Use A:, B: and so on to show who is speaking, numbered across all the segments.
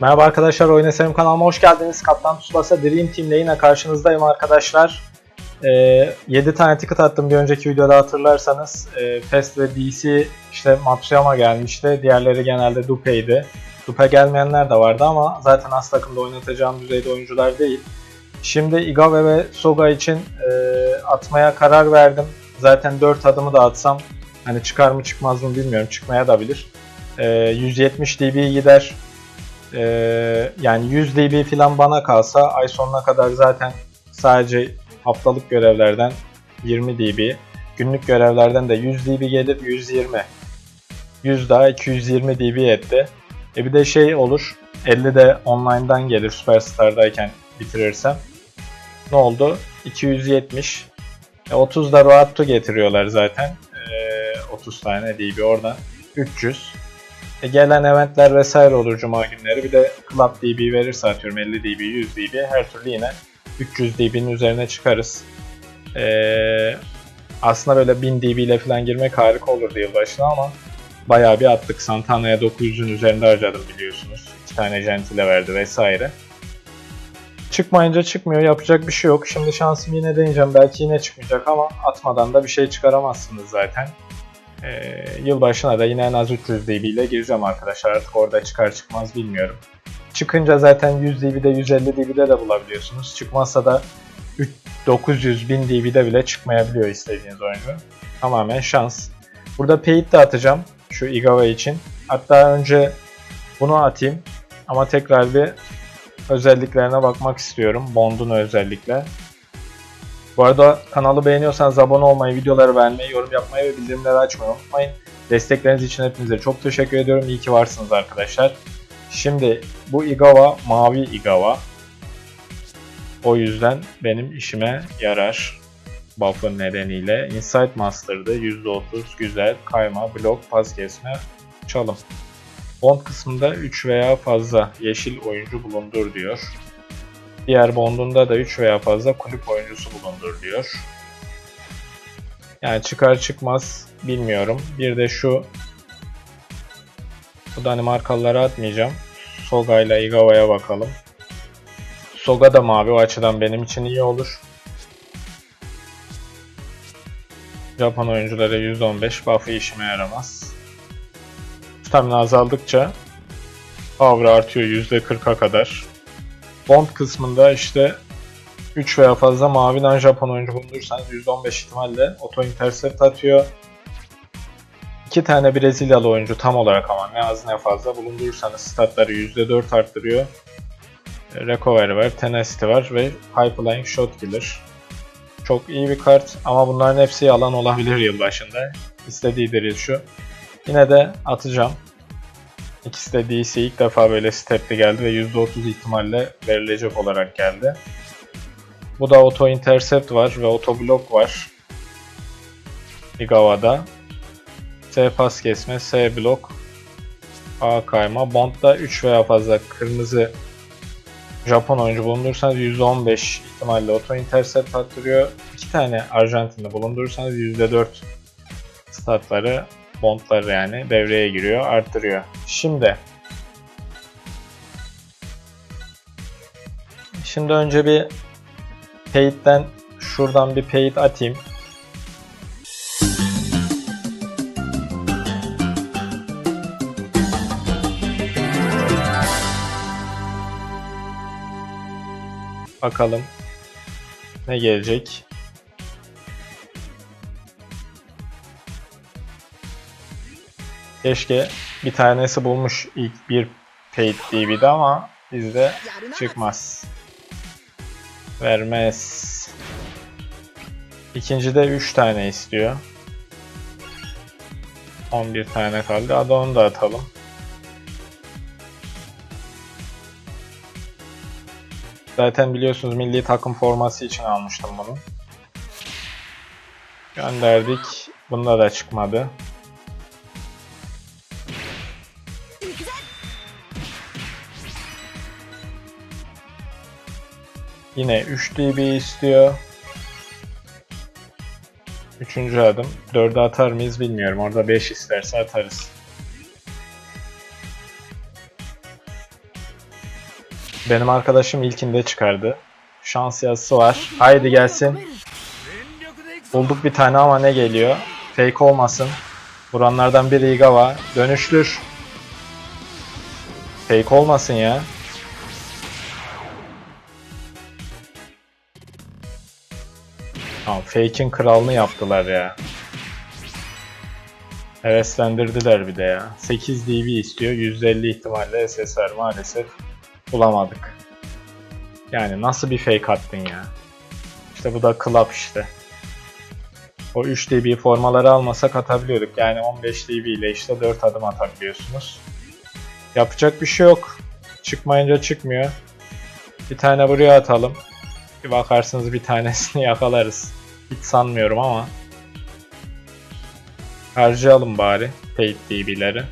A: Merhaba arkadaşlar, Oyun Eserim kanalıma hoş geldiniz. Kaptan Tsubasa Dream Team ile yine karşınızdayım arkadaşlar. Ee, 7 tane ticket attım bir önceki videoda hatırlarsanız. Ee, Fest ve DC işte Matsuyama gelmişti. Diğerleri genelde Dupe'ydi. Dupe gelmeyenler de vardı ama zaten az takımda oynatacağım düzeyde oyuncular değil. Şimdi Igawa ve Soga için e, atmaya karar verdim. Zaten 4 adımı da atsam hani çıkar mı çıkmaz mı bilmiyorum. Çıkmaya da bilir. Ee, 170 dB gider. Ee, yani 100 dB falan bana kalsa ay sonuna kadar zaten sadece haftalık görevlerden 20 dB, günlük görevlerden de 100 dB gelir 120. 100 daha 220 dB etti. E bir de şey olur 50 de online'dan gelir Superstar'dayken bitirirsem. Ne oldu? 270. E 30 da Road getiriyorlar zaten. E, 30 tane dB oradan. 300. E, gelen eventler vesaire olur cuma günleri. Bir de Club DB verirse atıyorum 50 dB, 100 dB her türlü yine 300 dB'nin üzerine çıkarız. Ee, aslında böyle 1000 dB ile falan girmek harika olurdu yılbaşına ama bayağı bir attık. Santana'ya 900'ün üzerinde harcadım biliyorsunuz. 2 tane Gentile verdi vesaire. Çıkmayınca çıkmıyor. Yapacak bir şey yok. Şimdi şansımı yine deneyeceğim. Belki yine çıkmayacak ama atmadan da bir şey çıkaramazsınız zaten. Ee, yılbaşına da yine en az 300 dB ile gireceğim arkadaşlar. Artık orada çıkar çıkmaz bilmiyorum. Çıkınca zaten 100 dB'de 150 dB'de de bulabiliyorsunuz. Çıkmazsa da 900 1000 dB'de bile çıkmayabiliyor istediğiniz oyuncu. Tamamen şans. Burada paid de atacağım şu Igawa için. Hatta önce bunu atayım ama tekrar bir özelliklerine bakmak istiyorum. Bond'un özellikle. Bu arada kanalı beğeniyorsanız abone olmayı, videoları beğenmeyi, yorum yapmayı ve bildirimleri açmayı unutmayın. Destekleriniz için hepinize çok teşekkür ediyorum. İyi ki varsınız arkadaşlar. Şimdi bu Igawa mavi Igawa. O yüzden benim işime yarar. Buff'ın nedeniyle. Insight Master'dı. %30 güzel. Kayma, blok, pas kesme, çalım. Bond kısmında 3 veya fazla yeşil oyuncu bulundur diyor. Diğer bondunda da 3 veya fazla kulüp oyuncusu bulundur diyor. Yani çıkar çıkmaz bilmiyorum. Bir de şu bu Danimarkalılara atmayacağım. Soga ile Igawa'ya bakalım. Soga da mavi o açıdan benim için iyi olur. Japon oyunculara %15 buff'ı işime yaramaz. Stamina azaldıkça power artıyor %40'a kadar. Bond kısmında işte 3 veya fazla maviden Japon oyuncu bulundurursanız %15 ihtimalle auto intercept atıyor. 2 tane Brezilyalı oyuncu tam olarak ama ne az ne fazla bulundurursanız statları %4 arttırıyor. Recovery var, Tenacity var ve High Flying Shot Killer. Çok iyi bir kart ama bunların hepsi yalan olabilir yıl başında. İstediği değil şu. Yine de atacağım. İkisi de DC ilk defa böyle stepli geldi ve %30 ihtimalle verilecek olarak geldi. Bu da auto intercept var ve auto block var. Igawa'da. S pas kesme, S blok, A kayma. Bond'da 3 veya fazla kırmızı Japon oyuncu bulundurursanız %15 ihtimalle auto intercept attırıyor. 2 tane Arjantinli bulundurursanız %4 statları bondları yani devreye giriyor, arttırıyor. Şimdi Şimdi önce bir paid'den şuradan bir paid atayım. Bakalım ne gelecek. Keşke bir tanesi bulmuş ilk bir paid DV'de ama bizde çıkmaz. Vermez. İkinci de 3 tane istiyor. 11 tane kaldı. Hadi onu da atalım. Zaten biliyorsunuz milli takım forması için almıştım bunu. Gönderdik. Bunda da çıkmadı. Yine 3 dB istiyor. Üçüncü adım. 4'e atar mıyız bilmiyorum. Orada 5 isterse atarız. Benim arkadaşım ilkinde çıkardı. Şans yazısı var. Haydi gelsin. Bulduk bir tane ama ne geliyor? Fake olmasın. Vuranlardan biri Igawa. Dönüştür. Fake olmasın ya. Tamam, fake'in kralını yaptılar ya. Heveslendirdiler bir de ya. 8 dB istiyor. %50 ihtimalle SSR maalesef bulamadık. Yani nasıl bir fake attın ya? İşte bu da club işte. O 3 dB formaları almasak atabiliyorduk. Yani 15 dB ile işte 4 adım atabiliyorsunuz. Yapacak bir şey yok. Çıkmayınca çıkmıyor. Bir tane buraya atalım. Bir bakarsınız bir tanesini yakalarız. Hiç sanmıyorum ama. Harcayalım bari paid DB'leri.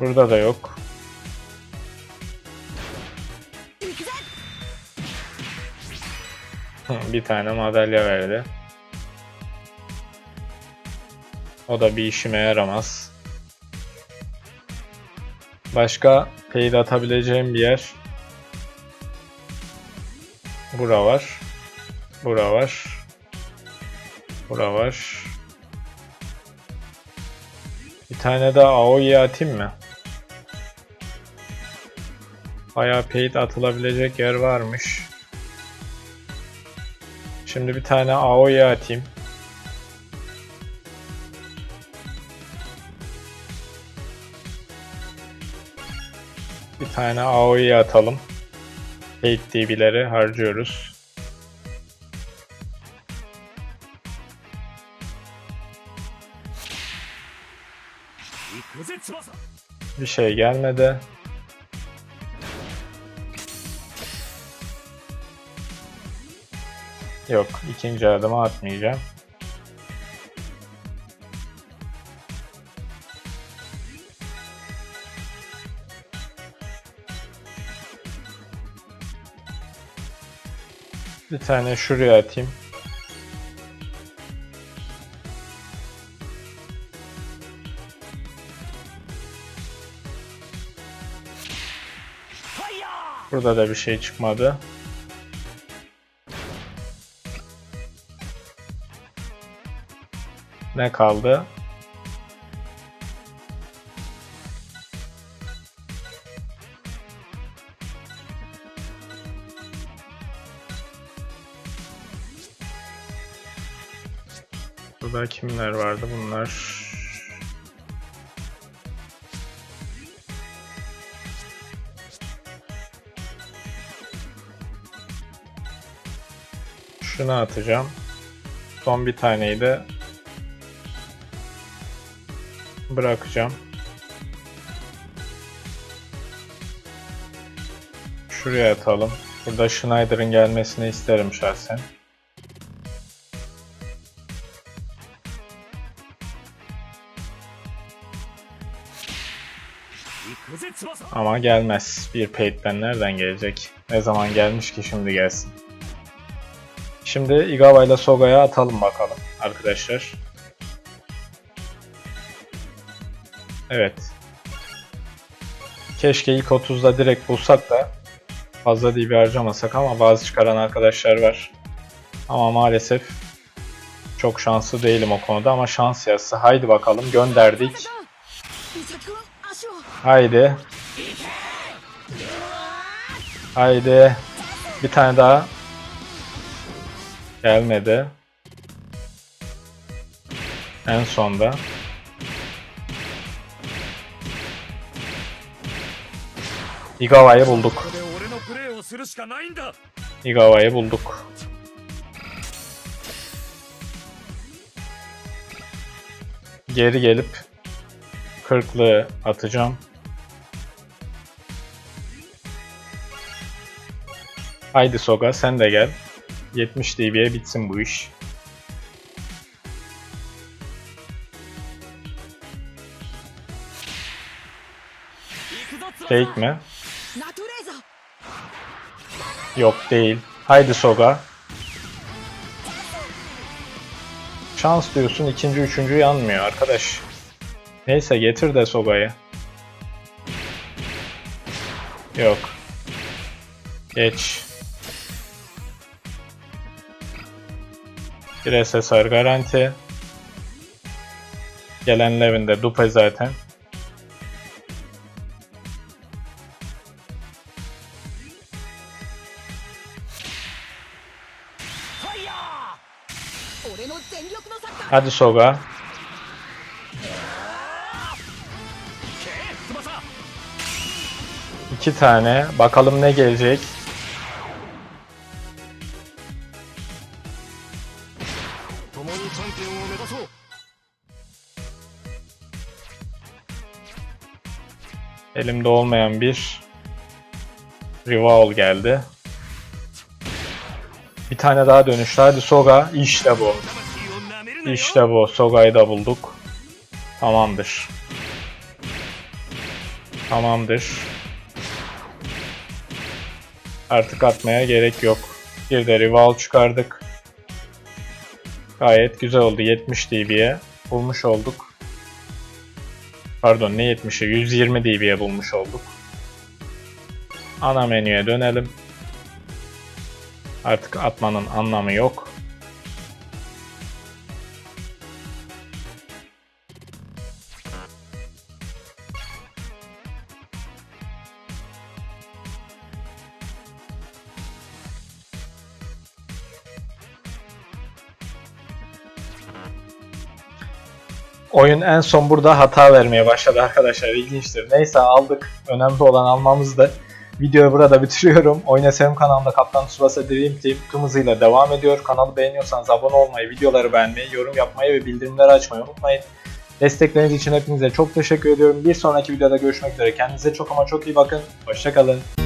A: Burada da yok. Bir tane madalya verdi. O da bir işime yaramaz. Başka paid atabileceğim bir yer. Bura var. Bura var. Bura var. Bir tane daha AOE atayım mı? Bayağı paid atılabilecek yer varmış. Şimdi bir tane AOE atayım. Tane AOE atalım. Paid DB'leri harcıyoruz. Bir şey gelmedi. Yok, ikinci adımı atmayacağım. Bir tane şuraya atayım. Burada da bir şey çıkmadı. Ne kaldı? Burada kimler vardı bunlar? Şunu atacağım. Son bir taneyi de bırakacağım. Şuraya atalım. Burada Schneider'ın gelmesini isterim şahsen. Ama gelmez. Bir paid'den nereden gelecek? Ne zaman gelmiş ki şimdi gelsin. Şimdi Igawa ile Soga'ya atalım bakalım arkadaşlar. Evet. Keşke ilk 30'da direkt bulsak da fazla DB harcamasak ama bazı çıkaran arkadaşlar var. Ama maalesef çok şanslı değilim o konuda ama şans yazısı. Haydi bakalım gönderdik. Haydi. Haydi. Bir tane daha. Gelmedi. En sonda. Igawa'yı bulduk. Igawa'yı bulduk. Geri gelip kırklığı atacağım. Haydi Soga sen de gel. 70 dB'ye bitsin bu iş. Fake mi? Yok değil. Haydi Soga. Şans diyorsun ikinci üçüncü yanmıyor arkadaş. Neyse getir de Soga'yı. Yok. Geç. Bir SSR garanti. Gelen Levin de dupe zaten. Hadi Soga. İki tane. Bakalım ne gelecek. Elimde olmayan bir Rival geldi. Bir tane daha dönüştü. Hadi Soga. İşte bu. İşte bu. Soga'yı da bulduk. Tamamdır. Tamamdır. Artık atmaya gerek yok. Bir de rival çıkardık. Gayet güzel oldu. 70 DB'ye bulmuş olduk. Pardon ne 70'i? 120 dB'ye bulmuş olduk. Ana menüye dönelim. Artık atmanın anlamı yok. Oyun en son burada hata vermeye başladı arkadaşlar. İlginçtir. Neyse aldık. Önemli olan almamızdı. Videoyu burada bitiriyorum. Oyun SM kanalında Kaptan Tsubasa Dream Team tüm hızıyla devam ediyor. Kanalı beğeniyorsanız abone olmayı, videoları beğenmeyi, yorum yapmayı ve bildirimleri açmayı unutmayın. Destekleriniz için hepinize çok teşekkür ediyorum. Bir sonraki videoda görüşmek üzere. Kendinize çok ama çok iyi bakın. Hoşçakalın.